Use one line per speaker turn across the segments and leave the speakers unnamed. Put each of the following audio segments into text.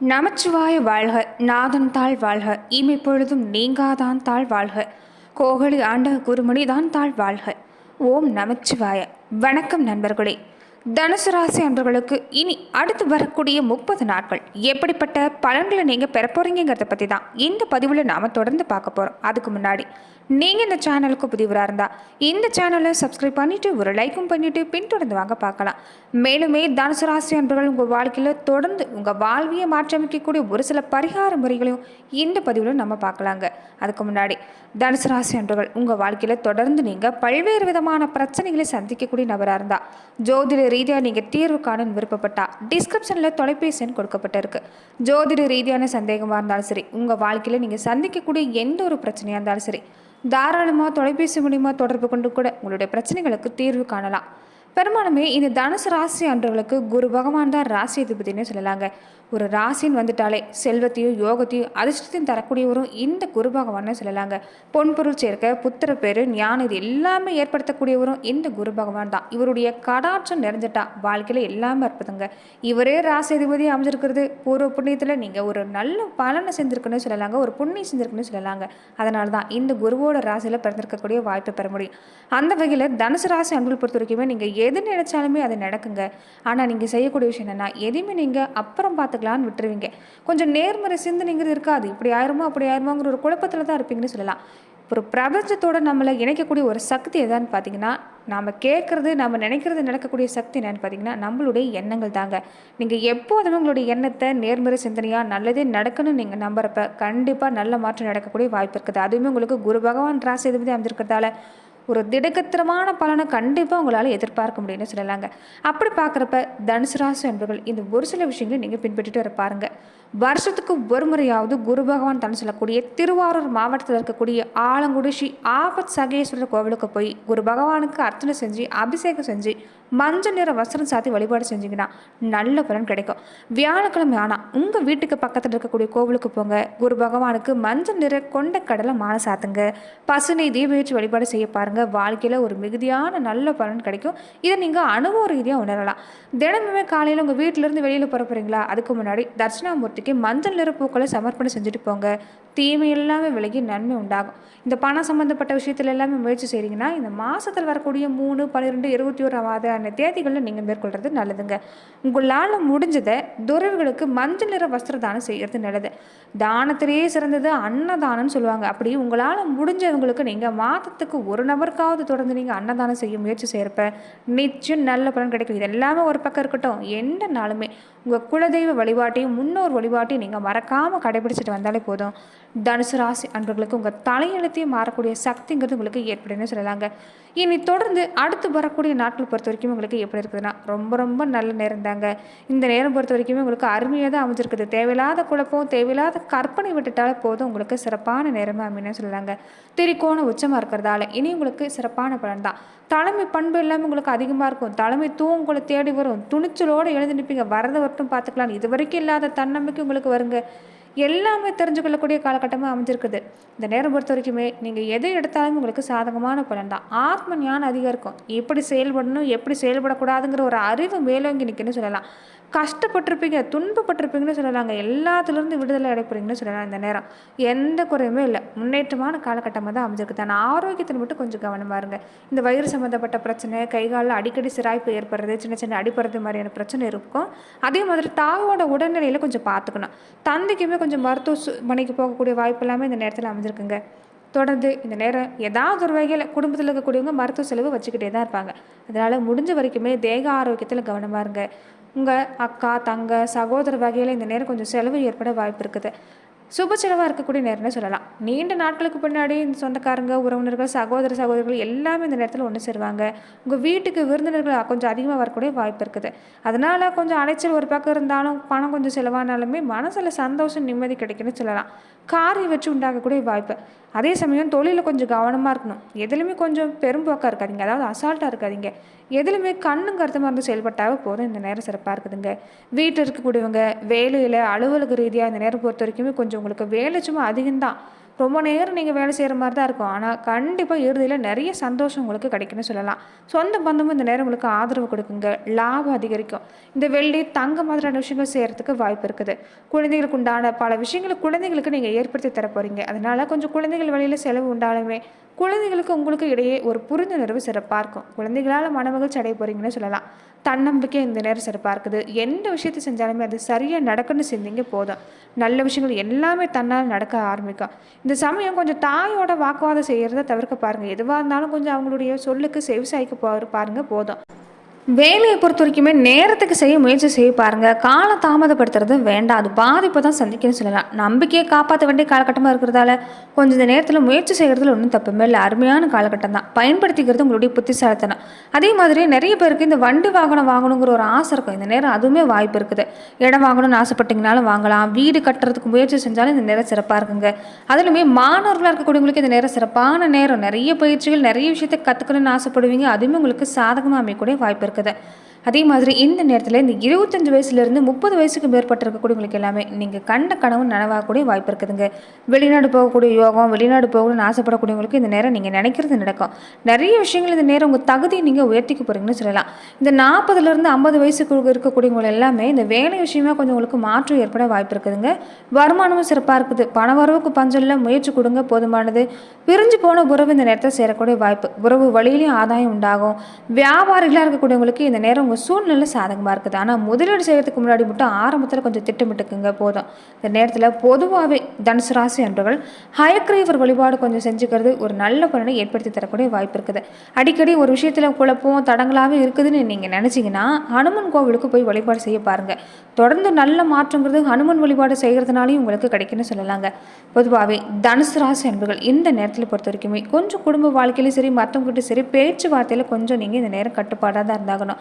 நமச்சிவாய வாழ்க நாதன் தாழ் வாழ்க இமைப்பொழுதும் நீங்காதான் தாழ் வாழ்க கோகலி ஆண்ட குருமணிதான் தாழ் வாழ்க. ஓம் நமச்சிவாய. வணக்கம் நண்பர்களே. தனுசு ராசி அன்பர்களுக்கு இனி அடுத்து வரக்கூடிய முப்பது நாட்கள் எப்படிப்பட்ட பலன்களை நீங்கள் பெற போகிறீங்கிறத பற்றி தான் இந்த பதிவில் நாம் தொடர்ந்து பார்க்க போகிறோம் அதுக்கு முன்னாடி நீங்கள் இந்த சேனலுக்கு புதிவராக இருந்தால் இந்த சேனலை சப்ஸ்கிரைப் பண்ணிவிட்டு ஒரு லைக்கும் பண்ணிவிட்டு பின்தொடர்ந்து வாங்க பார்க்கலாம். மேலுமே தனுசு ராசி அன்பர்கள் உங்கள் வாழ்க்கையில் தொடர்ந்து உங்கள் வாழ்வியை மாற்றமைக்கக்கூடிய ஒரு சில பரிகார முறைகளையும் இந்த பதிவில் நம்ம பார்க்கலாங்க. அதுக்கு முன்னாடி தனுசு ராசி அன்பர்கள் உங்கள் வாழ்க்கையில் தொடர்ந்து நீங்கள் பல்வேறு விதமான பிரச்சனைகளை சந்திக்கக்கூடிய நபராக இருந்தால் ஜோதிட ரீதியாக நீங்கள் தீர்வு காண விருப்பப்பட்டால் டிஸ்கிரிப்ஷனில் தொலைபேசி எண் கொடுக்கப்பட்டிருக்கு. ஜோதிட ரீதியான சந்தேகமாக இருந்தாலும் சரி உங்கள் வாழ்க்கையில் நீங்கள் சந்திக்கக்கூடிய எந்த ஒரு பிரச்சனையாக இருந்தாலும் சரி தாராளமாக தொலைபேசி மூலிமா தொடர்பு கொண்டு கூட உங்களுடைய பிரச்சனைகளுக்கு தீர்வு காணலாம். பெரும்பாலுமே இந்த தனுசு ராசி அன்றவர்களுக்கு குரு பகவான் தான் ராசி அதிபதினே சொல்லலாங்க. ஒரு ராசின்னு வந்துட்டாலே செல்வத்தையும் யோகத்தையும் அதிர்ஷ்டத்தையும் தரக்கூடியவரும் இந்த குரு பகவான்னு சொல்லலாங்க. பொன்பொருள் சேர்க்க புத்திர பேர் ஞானம் இது எல்லாமே ஏற்படுத்தக்கூடியவரும் இந்த குரு பகவான் தான். இவருடைய கடாட்சம் நிறைஞ்சிட்டா வாழ்க்கையில் எல்லாமே இருப்பதுங்க இவரே ராசி அதிபதி அமைஞ்சிருக்கிறது. பூர்வ புண்ணியத்தில் நீங்கள் ஒரு நல்ல பலனை செஞ்சுருக்குன்னு சொல்லலாங்க. ஒரு புண்ணியம் செஞ்சுருக்குன்னு சொல்லலாங்க. அதனால தான் இந்த குருவோட ராசியில் பிறந்திருக்கக்கூடிய வாய்ப்பை பெற முடியும். அந்த வகையில் தனுசு ராசி அன்புகள் பொறுத்த வரைக்குமே நீங்கள் எது நினைச்சாலுமே அது நடக்குங்க. ஆனால் நீங்கள் செய்யக்கூடிய விஷயம் என்னென்னா எதையுமே நீங்கள் அப்புறம் பார்த்துக்கலான்னு விட்டுருவீங்க. கொஞ்சம் நேர்மறை சிந்தனைங்கிறது இருக்காது. இப்படி ஆயிருமோ அப்படி ஆயிருமோங்கிற ஒரு குழப்பத்தில் தான் இருப்பீங்கன்னு சொல்லலாம். ஒரு பிரபஞ்சத்தோட நம்மளை இணைக்கக்கூடிய ஒரு சக்தி எதான்னு பார்த்தீங்கன்னா நாம் கேட்குறது நம்ம நினைக்கிறது நடக்கக்கூடிய சக்தி என்னன்னு பார்த்தீங்கன்னா நம்மளுடைய எண்ணங்கள் தாங்க. நீங்கள் எப்போதுமே உங்களுடைய எண்ணத்தை நேர்மறை சிந்தனையாக நல்லதே நடக்கணும்னு நீங்கள் நம்புறப்ப கண்டிப்பாக நல்ல மாற்றம் நடக்கக்கூடிய வாய்ப்பு இருக்குது. அதுவுமே உங்களுக்கு குரு பகவான் ராசி எதுவுமே அமைஞ்சிருக்கிறதால ஒரு திடகத்திரமான பலனை கண்டிப்பாக உங்களால் எதிர்பார்க்க முடியும்னு சொல்லலாங்க. அப்படி பார்க்குறப்ப தனுசு ராசி அன்பர்கள் இந்த ஒரு சில விஷயங்களை நீங்கள் பின்பற்றிட்டு வர பாருங்க. வருஷத்துக்கு ஒரு முறையாவது குரு பகவான் தன் சொல்லக்கூடிய திருவாரூர் மாவட்டத்தில் இருக்கக்கூடிய ஆலங்குடி ஸ்ரீ ஆபத் சகேஸ்வரர் கோவிலுக்கு போய் குரு பகவானுக்கு அர்ச்சனை செஞ்சு அபிஷேகம் செஞ்சு மஞ்சள் நிற வஸ்திரம் சாத்தி வழிபாடு செஞ்சீங்கன்னா நல்ல பலன் கிடைக்கும். வியாழக்கிழமை ஆனால் உங்கள் வீட்டுக்கு பக்கத்தில் இருக்கக்கூடிய கோவிலுக்கு போங்க. குரு பகவானுக்கு மஞ்சள் நிற கொண்ட கடலை மாலை சாத்துங்க. பசுனை தீபேற்றி வழிபாடு செய்ய பாருங்க. வாழ்க்கையில் ஒரு மிகுதியான நல்ல பலன் கிடைக்கும். இதை நீங்கள் அனுபவ ரீதியாக உணரலாம். தினமுமே காலையில் உங்கள் வீட்டிலேருந்து வெளியில் புறப்படுறீங்களா அதுக்கு முன்னாடி தட்சிணாமூர்த்திக்கு மஞ்சள் நிற பூக்களை சமர்ப்பணம் செஞ்சுட்டு போங்க. தீமை எல்லாமே விலகி நன்மை உண்டாகும். இந்த பணம் சம்மந்தப்பட்ட விஷயத்தில் எல்லாமே முயற்சி செய்கிறீங்கன்னா இந்த மாதத்தில் வரக்கூடிய மூணு பன்னிரெண்டு இருபத்தி ஓராவது தேதிகளில் நீங்கள் மேற்கொள்கிறது நல்லதுங்க. உங்களால் முடிஞ்சதை துறவிகளுக்கு மஞ்சள் நிற வஸ்திர தானம் செய்கிறது நல்லது. தானத்திலேயே சிறந்தது அன்னதானம்னு சொல்லுவாங்க. அப்படி உங்களால் முடிஞ்சவங்களுக்கு நீங்கள் மாதத்துக்கு ஒரு நபருக்காவது தொடர்ந்து நீங்கள் அன்னதானம் செய்ய முயற்சி செய்கிறப்ப நிச்சயம் நல்ல பலன் கிடைக்கும். இது எல்லாமே ஒரு பக்கம் இருக்கட்டும். எந்த நாளுமே உங்கள் குலதெய்வ வழிபாட்டையும் முன்னோர் வழிபாட்டையும் நீங்கள் மறக்காமல் கடைபிடிச்சிட்டு வந்தாலே போதும். தனுசு ராசி அன்பர்களுக்கு உங்கள் தலையெழுத்தையும் மாறக்கூடிய சக்திங்கிறது உங்களுக்கு ஏற்படுன்னு சொல்லலாங்க. இனி தொடர்ந்து அடுத்து வரக்கூடிய நாட்கள் பொறுத்த வரைக்கும் உங்களுக்கு எப்படி இருக்குதுன்னா ரொம்ப ரொம்ப நல்ல நேரம் தாங்க. இந்த நேரம் பொறுத்த வரைக்குமே உங்களுக்கு அருமையாக தான் அமைஞ்சிருக்குது. தேவையில்லாத குழப்பம் தேவையில்லாத கற்பனை விட்டுட்டாலே போதும் உங்களுக்கு சிறப்பான நேரம் அப்படின்னு சொல்லலாங்க. திரிக்கோண உச்சமாக இருக்கிறதால இனி உங்களுக்கு சிறப்பான பலன் தான். தலைமை பண்பு இல்லாமல் உங்களுக்கு அதிகமாக இருக்கும். தலைமை தூவம் உங்களை தேடி வரும். துணிச்சலோடு எழுந்து நிற்பீங்க வரதை வரட்டும் பார்த்துக்கலாம் இது வரைக்கும் இல்லாத தன்னம்பிக்கை உங்களுக்கு வருங்க. எல்லாமே தெரிஞ்சு கொள்ளக்கூடிய காலகட்டமாக அமைஞ்சிருக்குது. இந்த நேரம் பொறுத்த வரைக்குமே நீங்கள் எதை எடுத்தாலும் உங்களுக்கு சாதகமான பலன் தான். ஆத்ம ஞானம் அதிகம் இருக்கும் எப்படி செயல்படணும் எப்படி செயல்படக்கூடாதுங்கிற ஒரு அறிவு மேலோங்கி நிற்குன்னு சொல்லலாம். கஷ்டப்பட்டிருப்பீங்க துன்பப்பட்டிருப்பீங்கன்னு சொல்லலாங்க. எல்லாத்துலேருந்து விடுதலை அடைப்பீங்கன்னு சொல்லலாம் இந்த நேரம். எந்த குறையுமே இல்லை. முன்னேற்றமான காலகட்டமாக தான் அமைஞ்சிருக்கு. தான் ஆரோக்கியத்தில் மட்டும் கொஞ்சம் கவனமாக இருங்க. இந்த வயிறு சம்மந்தப்பட்ட பிரச்சனை கை காலில் அடிக்கடி சிராய்ப்பு ஏற்படுறது சின்ன சின்ன அடிப்படுறது மாதிரியான பிரச்சனை இருக்கும். அதே மாதிரி தாவோட உடல்நிலையில் கொஞ்சம் பார்த்துக்கணும். தந்தைக்குமே கொஞ்சம் மருத்துவமனைக்கு போகக்கூடிய வாய்ப்பு எல்லாமே இந்த நேரத்தில் அமைஞ்சிருக்குங்க. தொடர்ந்து இந்த நேரம் ஏதாவது ஒரு வகையில் குடும்பத்தில் இருக்கக்கூடியவங்க மருத்துவ செலவு வச்சுக்கிட்டே தான் இருப்பாங்க. அதனால் முடிஞ்ச வரைக்குமே தேக ஆரோக்கியத்தில் கவனமாக இருங்க. உங்கள் அக்கா தங்க சகோதர வகையில் இந்த நேரம் கொஞ்சம் செலவு ஏற்பட வாய்ப்பு இருக்குது. சுப செலவாக இருக்கக்கூடிய நேரம்னு சொல்லலாம். நீண்ட நாட்களுக்கு பின்னாடி இந்த சொந்தக்காரங்க உறவினர்கள் சகோதர சகோதரிகள் எல்லாமே இந்த நேரத்தில் ஒன்று சேருவாங்க. உங்கள் வீட்டுக்கு விருந்தினர்கள் கொஞ்சம் அதிகமாக வரக்கூடிய வாய்ப்பு இருக்குது. அதனால் கொஞ்சம் அலைச்சல் ஒரு பக்கம் இருந்தாலும் பணம் கொஞ்சம் செலவானாலுமே மனசில் சந்தோஷம் நிம்மதி கிடைக்குன்னு சொல்லலாம். காரை வச்சு உண்டாகக்கூடிய வாய்ப்பு. அதே சமயம் தொழிலில் கொஞ்சம் கவனமாக இருக்கணும். எதுலையுமே கொஞ்சம் பெரும்போக்காக இருக்காதிங்க. அதாவது அசால்ட்டாக இருக்காதிங்க. எதுலையுமே கண்ணும் கருத்தமாக இருந்து செயல்பட்டாவே போதும். இந்த நேரம் சிறப்பாக இருக்குதுங்க. வீட்டில் இருக்கக்கூடியவங்க வேலையில் அலுவலக ரீதியாக இந்த நேரம் பொறுத்த வரைக்குமே கொஞ்சம் உங்களுக்கு வேலை சும்மா அதிகம்தான். ரொம்ப நேரம் நீங்கள் வேலை செய்கிற மாதிரி தான் இருக்கும். ஆனால் கண்டிப்பாக இறுதியில் நிறைய சந்தோஷம் உங்களுக்கு கிடைக்குன்னு சொல்லலாம். சொந்த பந்தமும் இந்த நேரம் உங்களுக்கு ஆதரவு கொடுக்குங்க. லாபம் அதிகரிக்கும். இந்த வெள்ளி தங்க மாதிரியான விஷயங்கள் செய்கிறதுக்கு வாய்ப்பு இருக்குது. குழந்தைகளுக்கு உண்டான பல விஷயங்களை குழந்தைகளுக்கு நீங்கள் ஏற்படுத்தி தர போகிறீங்க அதனால் கொஞ்சம் குழந்தைகள் வழியில் செலவு உண்டாலுமே குழந்தைகளுக்கு உங்களுக்கு இடையே ஒரு புரிந்துணர்வு சிறப்பாக இருக்கும். குழந்தைகளால் மனமகிழ்ச்சி அடைய போகிறீங்கன்னு சொல்லலாம். தன்னம்பிக்கை இந்த நேரம் சிறப்பாக இருக்குது. எந்த விஷயத்தை செஞ்சாலுமே அது சரியாக நடக்குன்னு செஞ்சீங்க போதும். நல்ல விஷயங்கள் எல்லாமே தன்னால் நடக்க ஆரம்பிக்கும். இந்த சமயம் கொஞ்சம் தாயோட வாக்குவாதம் செய்கிறத தவிர்க்க பாருங்கள் எதுவாக இருந்தாலும் கொஞ்சம் அவங்களுடைய சொல்லுக்கு செவிசாய்க்கு போ பாருங்கள் போதும். வேலையை பொறுத்த வரைக்குமே நேரத்துக்கு செய்ய முயற்சி செய்ய பாருங்கள் காலம் தாமதப்படுத்துறது வேண்டாம். அது பாதிப்பை தான் சந்திக்கணும்னு சொல்லலாம். நம்பிக்கையை காப்பாற்ற வேண்டிய காலகட்டமாக இருக்கிறதால கொஞ்சம் இந்த நேரத்தில் முயற்சி செய்கிறதுல ஒன்றும் தப்புமே இல்லை. அருமையான காலகட்டம் தான். பயன்படுத்திக்கிறது உங்களுடைய புத்திசாலித்தனம். அதே மாதிரி நிறைய பேருக்கு இந்த வண்டி வாகனம் வாங்கணுங்கிற ஒரு ஆசை இருக்கும். இந்த நேரம் அதுவுமே வாய்ப்பு இருக்குது. இடம் வாங்கணும்னு ஆசைப்பட்டீங்கனாலும் வாங்கலாம். வீடு கட்டுறதுக்கு முயற்சி செஞ்சாலும் இந்த நேரம் சிறப்பாக இருக்குங்க. அதுலையுமே மாணவர்களாக இருக்கக்கூடியவங்களுக்கு இந்த நேரம் சிறப்பான நேரம். நிறைய பயிற்சிகள் நிறைய விஷயத்தை கற்றுக்கணும்னு ஆசைப்படுவீங்க. அதுவுமே உங்களுக்கு சாதகமாக அமையக்கூடிய வாய்ப்பு இருக்குது നടക്കുന്നത് அதே மாதிரி இந்த நேரத்தில் இந்த இருபத்தஞ்சு வயசுலேருந்து முப்பது வயசுக்கு மேற்பட்டு இருக்கக்கூடியவங்களுக்கு எல்லாமே நீங்கள் கண்ட கனவு நனவாகக்கூடிய வாய்ப்பு இருக்குதுங்க. வெளிநாடு போகக்கூடிய யோகம் வெளிநாடு போகணும்னு ஆசைப்படக்கூடியவங்களுக்கு இந்த நேரம் நீங்கள் நினைக்கிறது நடக்கும். நிறைய விஷயங்கள் இந்த நேரம் உங்கள் தகுதியை நீங்கள் உயர்த்திக்க போகிறீங்கன்னு சொல்லலாம். இந்த நாற்பதுலேருந்து ஐம்பது வயசுக்கு இருக்கக்கூடியவங்க எல்லாமே இந்த வேலை விஷயமா கொஞ்சம் உங்களுக்கு மாற்றம் ஏற்பட வாய்ப்பு இருக்குதுங்க. வருமானமும் சிறப்பாக இருக்குது. பண வரவுக்கு பஞ்சம் இல்லை முயற்சி கொடுங்க போதுமானது. பிரிஞ்சு போன உறவு இந்த நேரத்தை சேரக்கூடிய வாய்ப்பு. உறவு வழியிலையும் ஆதாயம் உண்டாகும். வியாபாரிகளாக இருக்கக்கூடியவங்களுக்கு இந்த நேரம் உங்கள் சூழ்நிலை சாதகமாக இருக்குது. ஆனால் முதலீடு செய்கிறதுக்கு முன்னாடி மட்டும் ஆரம்பத்தில் கொஞ்சம் திட்டமிட்டுக்குங்க போதும். இந்த நேரத்தில் பொதுவாகவே தனுசு ராசி அன்பர்கள் ஹயக்ரீவர் வழிபாடு கொஞ்சம் செஞ்சுக்கிறது ஒரு நல்ல பலனை ஏற்படுத்தி தரக்கூடிய வாய்ப்பு இருக்குது. அடிக்கடி ஒரு விஷயத்தில் குழப்பம் தடங்களாகவே இருக்குதுன்னு நீங்கள் நினச்சிங்கன்னா ஹனுமன் கோவிலுக்கு போய் வழிபாடு செய்ய பாருங்கள் தொடர்ந்து நல்ல மாற்றங்கிறது ஹனுமன் வழிபாடு செய்கிறதுனாலையும் உங்களுக்கு கிடைக்குன்னு சொல்லலாங்க. பொதுவாகவே தனுசு ராசி அன்பர்கள் இந்த நேரத்தில் பொறுத்த வரைக்குமே கொஞ்சம் குடும்ப வாழ்க்கையிலும் சரி மற்றவங்ககிட்ட சரி பேச்சுவார்த்தையில் கொஞ்சம் நீங்கள் இந்த நேரம் கட்டுப்பாடாக தான் இருந்தாகணும்.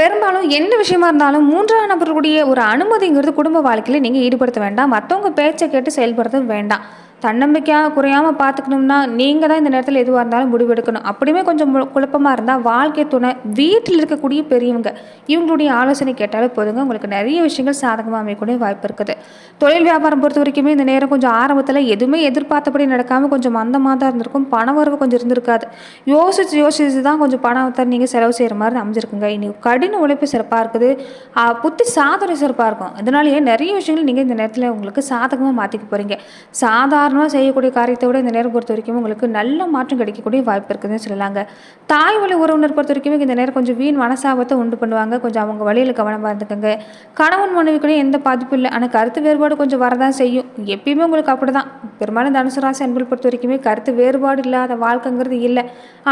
பெரும்பாலும் எந்த விஷயமா இருந்தாலும் மூன்றாம் நபர்களுடைய ஒரு அனுமதிங்கிறது குடும்ப வாழ்க்கையில் நீங்கள் ஈடுபடுத்த வேண்டாம். மற்றவங்க பேச்சை கேட்டு செயல்படுறது வேண்டாம். தன்னம்பிக்கையாக குறையாமல் பார்த்துக்கணும்னா நீங்கள் தான் இந்த நேரத்தில் எதுவாக இருந்தாலும் முடிவெடுக்கணும் அப்படியுமே கொஞ்சம் மு- இருந்தால் வாழ்க்கை துணை வீட்டில் இருக்கக்கூடிய பெரியவங்க இவங்களுடைய ஆலோசனை கேட்டாலே போதுங்க. உங்களுக்கு நிறைய விஷயங்கள் சாதகமாக அமையக்கூடிய வாய்ப்பு இருக்குது. தொழில் வியாபாரம் பொறுத்த வரைக்குமே இந்த நேரம் கொஞ்சம் ஆரம்பத்தில் எதுவுமே எதிர்பார்த்தபடி நடக்காமல் கொஞ்சம் மந்தமாக தான் இருந்திருக்கும். பண வரவு கொஞ்சம் இருந்திருக்காது. யோசிச்சு யோசிச்சு தான் கொஞ்சம் பணத்தை நீங்கள் செலவு செய்கிற மாதிரி அமைஞ்சிருக்குங்க. இனி கடின உழைப்பு சிறப்பாக இருக்குது. புத்தி சாதனை சிறப்பாக இருக்கும். இதனாலேயே நிறைய விஷயங்கள் நீங்கள் இந்த நேரத்தில் உங்களுக்கு சாதகமாக மாற்றிக்க போகிறீங்க சாதாரணமாக செய்யக்கூடிய காரியத்தை விட இந்த நேரம் பொறுத்த வரைக்கும் உங்களுக்கு நல்ல மாற்றம் கிடைக்கக்கூடிய வாய்ப்பு இருக்குதுன்னு சொல்லலாங்க. தாய் வழி உறவினர் பொறுத்த வரைக்குமே இந்த நேரம் கொஞ்சம் வீண் மனசாபத்தை உண்டு பண்ணுவாங்க. கொஞ்சம் அவங்க வழியில் கவனமாக இருந்துக்கோங்க. கணவன் மனைவிக்குள்ளே எந்த பாதிப்பும் இல்லை. ஆனால் கருத்து வேறுபாடு கொஞ்சம் வரதான் செய்யும். எப்பயுமே உங்களுக்கு அப்படி தான் பெரும்பாலும் தனுசு ராசி அன்புகள் பொறுத்த வரைக்குமே கருத்து வேறுபாடு இல்லாத வாழ்க்கைங்கிறது இல்லை.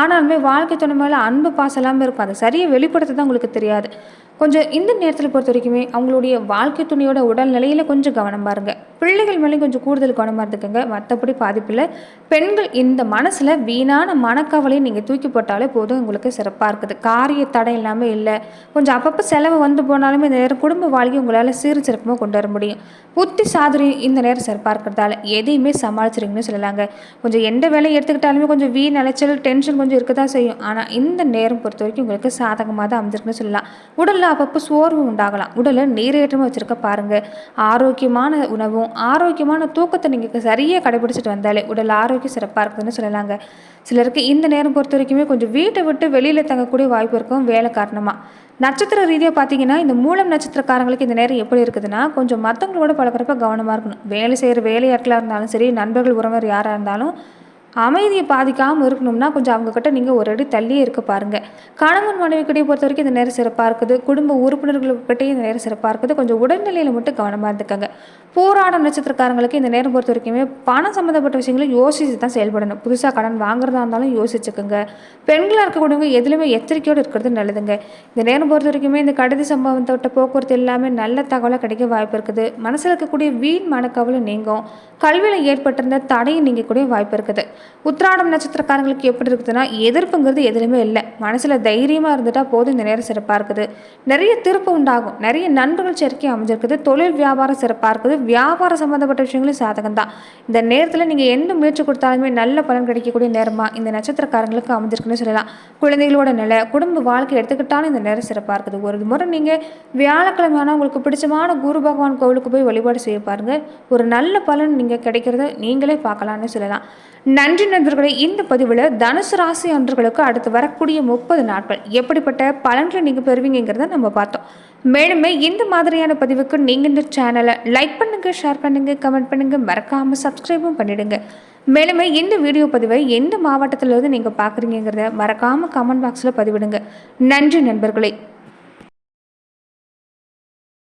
ஆனாலுமே வாழ்க்கை துணை மேலே அன்பு பாசலாமல் இருக்கும். அதை சரியாக வெளிப்படுத்த தான் உங்களுக்கு தெரியாது. கொஞ்சம் இந்த நேரத்தில் பொறுத்த வரைக்குமே அவங்களுடைய வாழ்க்கை துணையோட உடல்நிலையில் கொஞ்சம் கவனம் பாருங்கள் பிள்ளைகள் மேலேயும் கொஞ்சம் கூடுதல் கவனமாக இருந்துக்கோங்க. மற்றபடி பாதிப்பில் பெண்கள் இந்த மனசில் வீணான மனக்கவலையை நீங்கள் தூக்கி போட்டாலே போதும். உங்களுக்கு சிறப்பாக இருக்குது. காரிய தடை இல்லாமல் இல்லை. கொஞ்சம் அப்பப்போ செலவு வந்து போனாலுமே இந்த நேரம் குடும்ப வாழ்க்கையை உங்களால் சீர் சிறப்பமாக கொண்டு வர முடியும். புத்தி சாதுரி இந்த நேரம் சிறப்பாக இருக்கிறதால எதையுமே சமாளிச்சிருங்கன்னு சொல்லலாங்க. கொஞ்சம் எந்த வேலையை எடுத்துக்கிட்டாலுமே கொஞ்சம் வீண் அலைச்சல் டென்ஷன் கொஞ்சம் இருக்க தான் செய்யும். ஆனால் இந்த நேரம் பொறுத்த வரைக்கும் உங்களுக்கு சாதகமாக தான் அமைஞ்சிருக்குன்னு சொல்லலாம். உடலில் அப்பப்போ சோர்வு உண்டாகலாம். உடலை நீரேற்றமாக வச்சுருக்க பாருங்கள் ஆரோக்கியமான உணவும் ஆரோக்கியமான தூக்கத்தை நீங்கள் சரியாக கடைபிடிச்சிட்டு வந்தாலே உடல் ஆரோக்கியம் சிறப்பாக இருக்குதுன்னு சொல்லலாங்க. சிலருக்கு இந்த நேரம் பொறுத்த வரைக்குமே கொஞ்சம் வீட்டை விட்டு வெளியில் தங்கக்கூடிய வாய்ப்பு இருக்கும் வேலை காரணமாக நட்சத்திர ரீதியாக பார்த்தீங்கன்னா இந்த மூலம் நட்சத்திரக்காரங்களுக்கு இந்த நேரம் எப்படி இருக்குதுன்னா கொஞ்சம் மற்றவங்களோட பழக்கிறப்ப கவனமாக இருக்கணும். வேலை செய்கிற வேலையாட்களாக இருந்தாலும் சரி நண்பர்கள் உறவினர் யாராக இருந்தாலும் அமைதியை பாதிக்காமல் இருக்கணும்னா கொஞ்சம் அவங்கக்கிட்ட நீங்கள் ஒரு அடி தள்ளியே இருக்க பாருங்கள் கணவன் மனைவிக்கிட்டே பொறுத்த வரைக்கும் இந்த நேரம் சிறப்பாக இருக்குது. குடும்ப உறுப்பினர்களுக்கிட்டே இந்த நேரம் சிறப்பாக இருக்குது. கொஞ்சம் உடல்நிலையில் மட்டும் கவனமாக இருந்துக்கங்க. போராட நட்சத்திரக்காரங்களுக்கு இந்த நேரம் பொறுத்த வரைக்குமே பணம் சம்மந்தப்பட்ட விஷயங்களும் யோசித்து தான் செயல்படணும். புதுசாக கடன் வாங்குறதா இருந்தாலும் யோசிச்சுக்கோங்க. பெண்களாக இருக்கக்கூடியவங்க எதுலையுமே எச்சரிக்கையோடு இருக்கிறது நல்லதுங்க. இந்த நேரம் பொறுத்த வரைக்குமே இந்த கடித சம்பவத்தோட்ட போக்குவரத்து எல்லாமே நல்ல தகவலாக கிடைக்க வாய்ப்பு இருக்குது. மனசில் இருக்கக்கூடிய வீண் மனக்கவலை நீங்கும். கல்வியில் ஏற்பட்டிருந்த தடையும் நீங்கக்கூடிய வாய்ப்பு இருக்குது. உத்திராடம் நட்சத்திரக்காரங்களுக்கு எப்படி இருக்குதுன்னா எதிர்ப்புங்கிறது எதுலையுமே இல்லை. மனசில் தைரியமாக இருந்துட்டால் போதும் இந்த நேரம் சிறப்பாக இருக்குது. நிறைய திருப்பு உண்டாகும். நிறைய நண்பர்கள் சேர்க்கை அமைஞ்சிருக்குது. தொழில் வியாபாரம் சிறப்பாக இருக்குது. வியாபாரம் சம்மந்தப்பட்ட விஷயங்களும் சாதகம் தான். இந்த நேரத்தில் நீங்கள் எந்த முயற்சி கொடுத்தாலுமே நல்ல பலன் கிடைக்கக்கூடிய நேரமாக இந்த நட்சத்திரக்காரங்களுக்கு அமைஞ்சிருக்குன்னு சொல்லலாம். குழந்தைகளோட நிலை குடும்ப வாழ்க்கை எடுத்துக்கிட்டாலும் இந்த நேரம் சிறப்பாக இருக்குது. ஒரு முறை நீங்கள் வியாழக்கிழமை ஆனால் உங்களுக்கு பிடிச்சமான குரு பகவான் கோவிலுக்கு போய் வழிபாடு செய்ய பாருங்கள் ஒரு நல்ல பலன் நீங்கள் கிடைக்கிறத நீங்களே பார்க்கலான்னு சொல்லலாம். நன்றி நண்பர்களே இந்த பதிவில் தனுசு ராசி அன்றர்களுக்கு அடுத்து வரக்கூடிய முப்பது நாட்கள் எப்படிப்பட்ட பலன்களை நீங்கள் பெறுவீங்கிறத நம்ம பார்த்தோம். மேலுமே இந்த மாதிரியான பதிவுக்கு நீங்கள் இந்த சேனலை லைக் பண்ணுங்கள் ஷேர் பண்ணுங்கள் கமெண்ட் பண்ணுங்கள் மறக்காமல் சப்ஸ்கிரைபும் பண்ணிவிடுங்க மேலுமே இந்த வீடியோ பதிவை எந்த மாவட்டத்திலிருந்து நீங்கள் பார்க்குறீங்கிறத மறக்காமல் கமெண்ட் பாக்ஸில் பதிவிடுங்க. நன்றி நண்பர்களே.